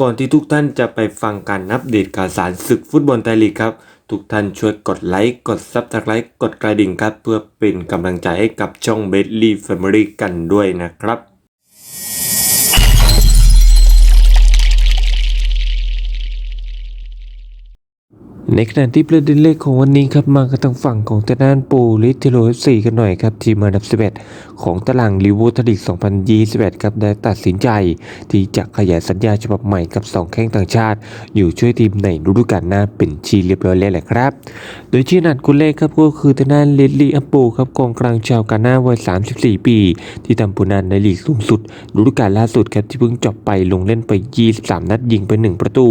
ก่อนที่ทุกท่านจะไปฟังการอัปเดตข่าวสารศึกฟุตบอลไทยลีกครับ ทุกท่านช่วยกดไลค์ กดซับสไครต์กดกระดิ่งครับ เพื่อเป็นกำลังใจให้กับช่องเบสลี่แฟมิลี่กันด้วยนะครับ ในขณะที่ประเด็นเลขของวันนี้ครับมากันทางฝั่งของทางด้านปูลิเทโรเอฟซีกันหน่อยครับทีมอันดับ 11 ของตารางลิเวอร์พูลลีก 2021ครับได้ตัดสินใจ ที่จะขยายสัญญาฉบับใหม่กับ 2 แข้งต่างชาติ อยู่ช่วยทีมในฤดูกาลหน้าเป็นชีเรียบร้อยแล้วแหละครับ โดยชื่อนัดกุลเลขครับก็คือทางด้านเลดลี่อัปปูครับกองกลางชาวกาน่าวัย 34 ปี ที่ทำผลงานในลีกสูงสุดฤดูกาลล่าสุดครับที่เพิ่งจบไปลงเล่นไป 23 นัดยิงไป 1 ประตู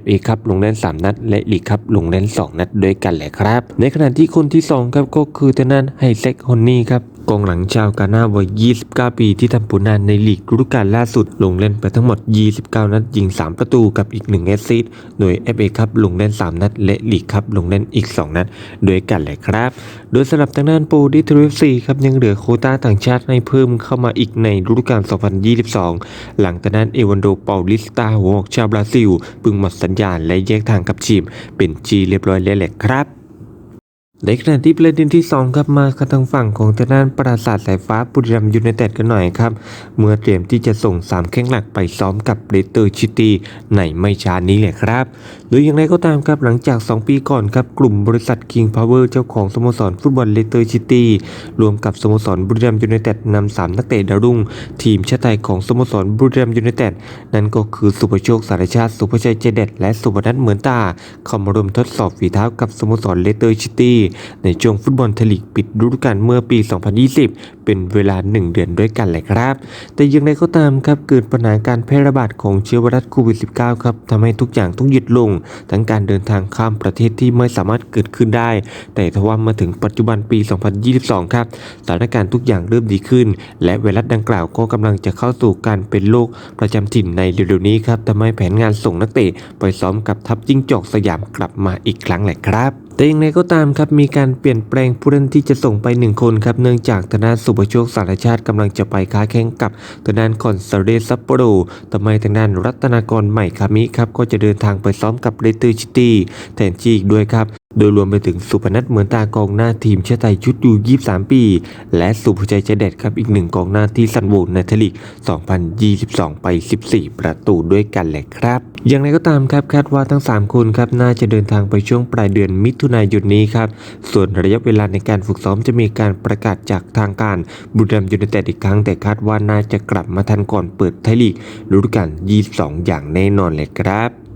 FA ครับลงเล่น 3 นัด และลีกครับลงเล่น 2 นัดด้วยกันแหละครับ ในขณะที่คนที่ 2 ครับก็คือทางด้านไฮเซ็กฮอนนี่ครับกองหลังชาวกาน่าวัย 29 ปีที่ทำผลงานในลีกฤดูกาลล่าสุด ลงเล่นไปทั้งหมด 29 นัดยิง 3 ประตูกับอีก 1 แอสซิสต์ โดย FA ครับลงเล่น 3 นัด และลีกครับลงเล่นอีก 2 นัดด้วยกันแหละครับ โดยสำหรับทางด้านปูดิทริฟซีครับยังเหลือโคต้าต่างชาติให้เพิ่มเข้ามาอีกในฤดูกาล 2022 หลังจากนั้นเอวันโดเปาลิสตาหัวหอกชาวบราซิลเพิ่งหมดสัญญาณและแยกทางกับทีมเป็นจีเรียบร้อยแล้วแหละครับ ในขณะที่ประเด็นที่ 2 ครับมาทางฝั่งของทางด้านปราสาทสายฟ้าบุรีรัมยูไนเต็ดกันหน่อยครับ เมื่อเตรียมที่จะส่ง 3 แข้งหลักไปซ้อมกับเรเตอร์ชิตีในไม่ช้านี้แหละครับโดยอย่างไรก็ตามครับหลังจาก 2 ปีก่อนครับกลุ่มบริษัท King Power เจ้าของสโมสรฟุตบอลเลเตอร์ซิตีรวมกับสโมสรบุรีรัมยูไนเต็ดนำสามนักเตะดาวรุ่ง ทีมชาติไทยของสโมสรบุรีรัมยูไนเต็ดนั่นก็คือสุภโชคสารชาติสุภชัยเจเด็ดและสุพนัทเหมือนตาเข้ามารวมทดสอบฝีเท้ากับสโมสรเลเตอร์ซิตีในช่วงฟุตบอลไทยลีกปิดฤดูกาลเมื่อปี 2020 เป็นเวลา 1 เดือนด้วยกันเลยครับ แต่อย่างไรก็ตามครับเกิดปัญหาการแพร่ระบาดของเชื้อไวรัสโควิด -19 ครับทำให้ทุกอย่างต้องหยุดลง ทั้งการเดินทางข้ามประเทศที่ไม่สามารถเกิดขึ้นได้ แต่ทว่ามาถึงปัจจุบันปี 2022 ครับสถานการณ์ทุกอย่างเริ่มดีขึ้น และไวรัสดังกล่าวก็กำลังจะเข้าสู่การเป็นโรคประจำถิ่นในเร็วๆนี้ครับทำให้แผนงานส่งนักเตะไปซ้อมกับทัพจิ้งจอกสยามกลับมาอีกครั้งแหละครับแต่อย่างไรก็ตามครับมีการเปลี่ยนแปลงผู้เล่นที่จะส่งไปหนึ่งคนครับเนื่องจากทางด้านสุภโชคสารชาติกำลังจะไปค้าแข่งกับทางด้านคอนเซเรซัปโปโรทำไมทางด้านรัตนากรใหม่คามิครับก็จะเดินทางไปซ้อมกับเรเตอร์ชิตี้แทนที่อีกด้วยครับ โดยรวมไปถึงสุพนัทเหมือนตากองหน้าทีมชาติไทยชุดยู23 ปี และสุภชัยเจเด็ดครับอีกหนึ่งกองหน้าที่ซันโวในทลีก2022 ไป 14 ประตูด้วยกันแหละครับ อย่างไรก็ตามครับคาดว่าทั้ง 3 คนครับน่าจะเดินทางไปช่วงปลายเดือนมิถุนายนนี้ครับ ส่วนระยะเวลาในการฝึกซ้อมจะมีการประกาศจากทางการบุรีรัมย์ยูไนเต็ดอีกครั้ง แต่คาดว่าน่าจะกลับมาทันก่อนเปิดไทยลีกฤดูกาล22 อย่างแน่นอนเลยครับ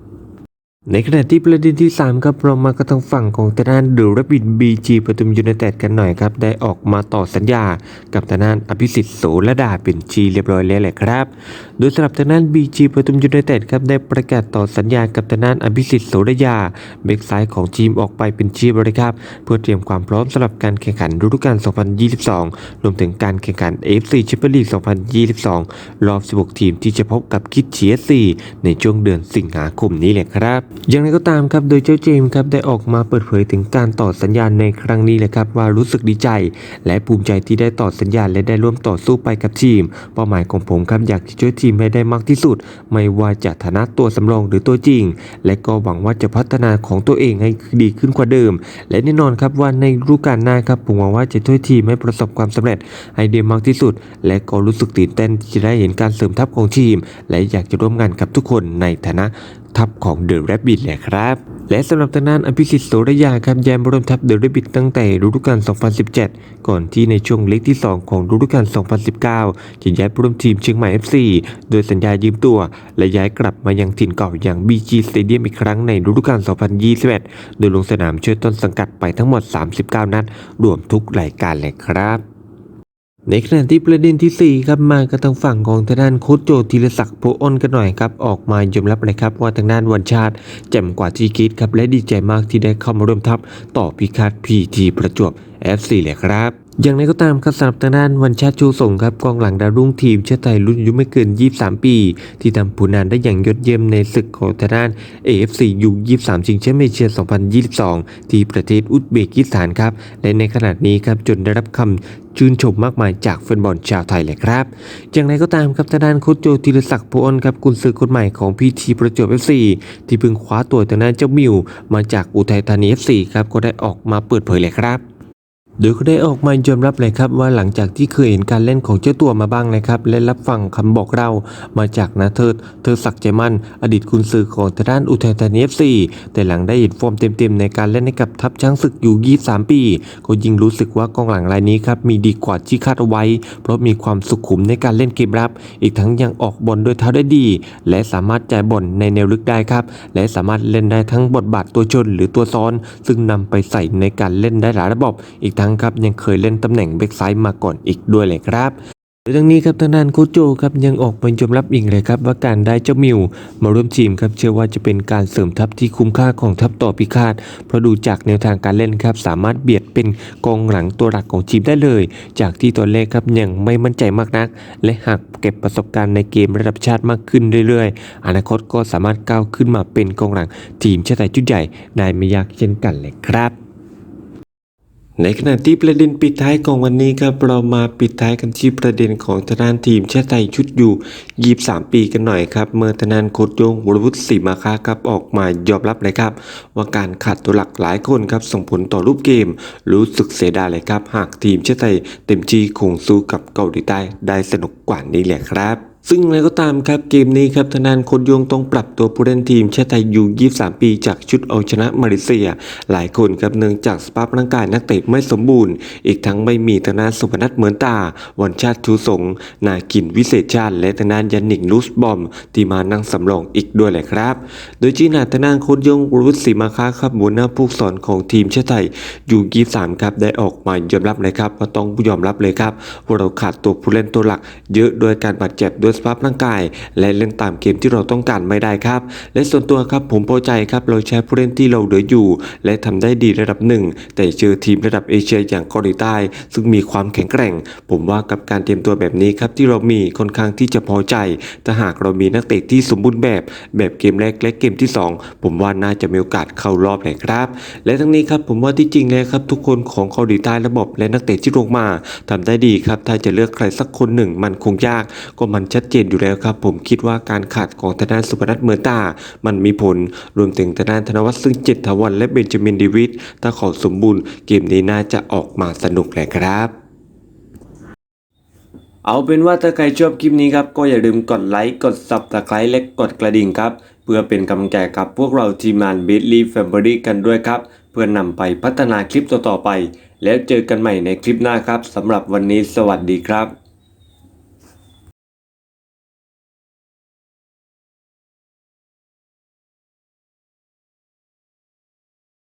ในขณะที่ประเด็นที่ 3 ครับเรามากระทางฝั่งของทางด้านเดอะรับบิดบีจีปทุมยูไนเต็ดกันหน่อยครับ ได้ออกมาต่อสัญญากับทางด้านอภิสิทธิ์โสระดาเป็นชีเรียบร้อยแล้วแหละครับ โดยสำหรับทางด้านบีจีปทุมยูไนเต็ดครับได้ประกาศต่อสัญญากับทางด้านอภิสิทธิ์โสระยาเบกซ้ายของทีมออกไปเป็นชีบริครับ เพื่อเตรียมความพร้อมสำหรับการแข่งขันฤดูกาล 2022 รวมถึงการแข่งขัน AFC Champions League 2022 รอบ 16 ทีมที่จะพบกับคิดเชียซีในช่วงเดือนสิงหาคมนี้แหละครับอย่างไรก็ตามครับโดยเจ้าเจมส์ครับได้ออกมาเปิดเผยถึงการต่อสัญญาณในครั้งนี้แหละครับว่ารู้สึกดีใจ และภูมิใจที่ได้ต่อสัญญาณและได้ร่วมต่อสู้ไปกับทีม เป้าหมายของผมครับอยากจะช่วยทีมให้ได้มากที่สุด ไม่ว่าจะฐานะตัวสำรองหรือตัวจริง และก็หวังว่าจะพัฒนาของตัวเองให้ดีขึ้นกว่าเดิม และแน่นอนครับว่าในฤดูกาลหน้าครับผมหวังว่าจะช่วยทีมให้ประสบความสำเร็จให้ได้มากที่สุด และก็รู้สึกตื่นเต้นที่ได้เห็นการเสริมทัพของทีม และอยากจะร่วมงานกับทุกคนในฐานะ ทัพของเดอะแรบบิทแหละครับและสำหรับทางด้านอภิสิทธิ์โสระยาครับแยมร่วมทัพเดอะแรบบิทตั้งแต่ฤดูกาล 2017 ก่อนที่ในช่วงเล็กที่ 2 ของฤดูกาล 2019 จะย้ายปร่วมทีมเชียงใหม่ FC โดยสัญญายืมตัว และย้ายกลับมายังถิ่นเก่าอย่าง BG Stadium อีกครั้งในฤดูกาล 2021 โดยลงสนามช่วยต้นสังกัดไปทั้งหมด 39 นัด รวมทุกรายการเลยครับ ในขณะที่ประเด็นที่ 4 ครับมากับทางฝั่งของทางด้านโค้ชโจธีรศักดิ์โพอ้นกันหน่อยครับออกมายอมรับเลยครับว่าทางด้านวันชาติแจ่มกว่าที่คิดครับและดีใจมากที่ได้เข้ามาร่วมทัพต่อพิคัดพีทีประจวบ FC เลยครับ อย่างไรก็ตามครับสำหรับทางด้านวันชาติชูสงครับกองหลังดาวรุ่งทีมชาติไทยรุ่นอายุไม่เกิน 23 ปี ที่ทำผลงานได้อย่างยอดเยี่ยมในศึกของทางด้าน AFC ยู23ชิงแชมป์เอเชีย 2022 ที่ประเทศอุซเบกิสถานครับ และในขณะนี้ครับจนได้รับคำชื่นชมมากมายจากแฟนบอลชาวไทยเลยครับ อย่างไรก็ตามครับทางด้านโค้ชโจธีรศักดิ์โพอนครับกุนซือคนใหม่ของพีทีประจวบ FC ที่เพิ่งคว้าตัวทางด้านเจ้ามิวมาจากอุทัยธานี FC ครับก็ได้ออกมาเปิดเผยเลยครับ โดยเขาได้ออกมายอมรับเลยครับว่าหลังจากที่เคยเห็นการเล่นของเจ้าตัวมาบ้างนะครับ และรับฟังคำบอกเล่ามาจากนาเทิดเธอศักดิ์ใจมั่น อดีตคุณซื้อของทางด้านอุทัยธานีเอฟซีแต่หลังได้เห็นฟอร์มเต็มๆ ในการเล่นให้กับทัพช้างศึกอยู่ 23 ปี ก็ยิ่งรู้สึกว่ากองหลังรายนี้ครับมีดีกว่าที่คาดไว้ เพราะมีความสุขุมในการเล่นเกมรับ อีกทั้งยังออกบอลด้วยเท้าได้ดี และสามารถจ่ายบอลในแนวลึกได้ครับและสามารถเล่นได้ทั้งบทบาทตัวชนหรือตัวซ้อน ซึ่งนำไปใส่ในการเล่นได้หลายระบบอีกทั้งครับยังเคยเล่นตำแหน่งแบ็กซ้ายมาก่อนอีกด้วยเลยครับโดยทั้งนี้ครับทางด้านโคโจครับยังออกมายอมรับอีกเลยครับว่าการได้เจ้ามิวมาร่วมทีมครับเชื่อว่าจะเป็นการเสริมทัพที่คุ้มค่าของทัพต่อพิฆาตเพราะดูจากแนวทางการเล่นครับสามารถเบียดเป็นกองหลังตัวหลักของทีมได้เลย จากที่ตัวเลขครับยังไม่มั่นใจมากนัก และหากเก็บประสบการณ์ในเกมระดับชาติมากขึ้นเรื่อยๆ อนาคตก็สามารถก้าวขึ้นมาเป็นกองหลังทีมชาติไทยชุดใหญ่ได้ไม่ยากเช่นกันเลยครับ ในขณะที่ประเด็นปิดท้ายของวันนี้ครับเรามาปิดท้ายกันที่ประเด็นของทางด้านทีมชาติไทยชุดอยู่ 23 ปีกันหน่อยครับ เมื่อทางด้านโค้ชโยงวรวุฒิศรีมาคาครับออกมายอมรับเลยครับ ว่าการขาดตัวหลักหลายคนครับส่งผลต่อรูปเกม รู้สึกเสียดายเลยครับ หากทีมชาติไทยเต็มที่คงสู้กับเกาหลีใต้ได้สนุกกว่านี้แหละครับ ซึ่งอะไรก็ตามครับเกมนี้ครับทางด้านโค้ชโยงต้องปรับตัวผู้เล่นทีมชาติไทยอยู่23 ปีจากชุดเอาชนะมาเลเซีย หลายคนครับเนื่องจากสภาพร่างกายนักเตะไม่สมบูรณ์ อีกทั้งไม่มีทางด้านสุพนัทเหมือนตา วันชาติชูสง นากินวิเศษชาติ และทางด้านยันนิกลูสบอม ที่มานั่งสำรองอีกด้วยแหละครับ โดยจีนาทางด้านโค้ชโยงรุษศรีมาค้าครับหัวหน้าผู้สอนของทีมชาติไทยอยู่23ครับได้ออกมายอมรับเลยครับว่าต้องยอมรับเลยครับว่าเราขาดตัวผู้เล่นตัวหลัก เยอะโดยการบาดเจ็บด้วยสภาพร่างกาย และเล่นตามเกมที่เราต้องการไม่ได้ครับ และส่วนตัวครับผมพอใจครับเราใช้ผู้เล่นที่เราเหลืออยู่ และทำได้ดีระดับหนึ่งแต่เจอทีมระดับเอเชียอย่างเกาหลีใต้ ซึ่งมีความแข็งแกร่ง ผมว่ากับการเตรียมตัวแบบนี้ครับที่เรามีค่อนข้างที่จะพอใจ ถ้าหากเรามีนักเตะที่สมบูรณ์แบบ แบบเกมแรกและเกมที่สองผมว่าน่าจะมีโอกาสเข้ารอบเลยครับ และทั้งนี้ครับผมว่าที่จริงแล้วครับทุกคนของเกาหลีใต้ระบบและนักเตะที่ลงมาทำได้ดีครับถ้าจะเลือกใครสักคนหนึ่งมันคงยาก ก็มันชัดเจนอยู่แล้วครับ ผมคิดว่าการขาดของทางด้านสุพนัทเมือตา มันมีผลรวมถึงทางด้านธนวัฒน์ซึ่งเจ็ดทวันและเบนจามินเดวิดถ้าเขาสมบูรณ์เกมนี้น่าจะออกมาสนุกแหละครับเอาเป็นว่าถ้าใครชอบคลิปนี้ครับ ก็อย่าลืมกดไลค์ กด subscribe และกดกระดิ่งครับ เพื่อเป็นกำลังใจกับพวกเราทีมงาน b i t l y Family กันด้วยครับ เพื่อนำไปพัฒนาคลิปต่อๆไป แล้วเจอกันใหม่ในคลิปหน้าครับสำหรับวันนี้สวัสดีครับ